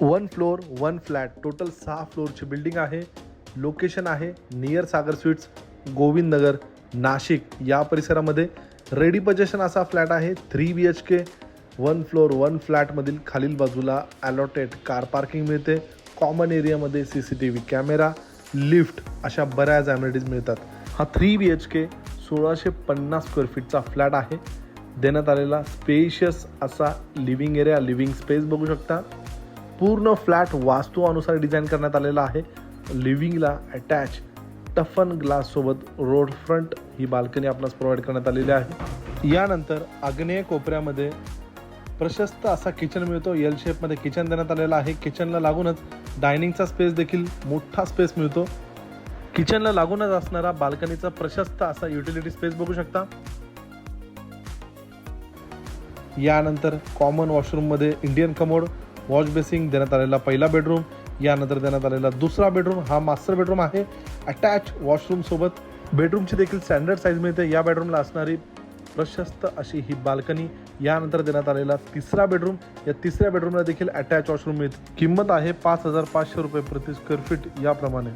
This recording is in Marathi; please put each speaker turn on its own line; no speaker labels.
One floor one flat. Total सहा फ्लोअरची बिल्डिंग आहे. लोकेशन आहे नियर सागर स्वीट्स गोविंद नगर नाशिक. या परिसरामध्ये रेडी पजेशन असा फ्लॅट आहे. Three B H K one floor one फ्लॅटमधील खालील बाजूला ॲलॉटेड कार पार्किंग मिळते. कॉमन एरियामध्ये C C T V camera lift अशा बऱ्याच ॲम्युनिटीज मिळतात. हा थ्री बी एच के सोळाशे पन्नास स्क्वेअर फीटचा फ्लॅट आहे. देण्यात आलेला स्पेशियस असा लिव्हिंग एरिया लिव्हिंग स्पेस बघू शकता. पूर्ण फ्लॅट वास्तू अनुसार डिझाईन करण्यात आलेला आहे. लिव्हिंगला अटॅच टफन ग्लाससोबत रोड फ्रंट ही बाल्कनी आपणास प्रोव्हाइड करण्यात आलेली आहे. यानंतर आग्नेय कोपऱ्यामध्ये प्रशस्त असा किचन मिळतो. एल शेपमध्ये किचन देण्यात आलेला आहे. किचनला लागूनच डायनिंगचा स्पेस देखील मोठा स्पेस मिळतो. किचनला लागूनच असणारा बाल्कनीचा प्रशस्त असा युटिलिटी स्पेस बघू शकता. यानंतर कॉमन वॉशरूममध्ये इंडियन कमोड वॉश बेसिंग देण्यात आलेला पहिला बेडरूम यानंतर देण्यात आलेला दुसरा बेडरूम हा मास्टर बेडरूम आहे. अटॅच वॉशरूम सोबत बेडरूमची देखील स्टँडर्ड साईज मिळते. या बेडरूमला असणारी प्रशस्त अशी ही बाल्कनी यानंतर देण्यात आलेला तिसरा बेडरूम या तिसऱ्या बेडरूमला देखील अटॅच वॉशरूम मिळते. किंमत आहे पाच हजार पाचशे रुपये प्रति स्क्वेअर फीट याप्रमाणे.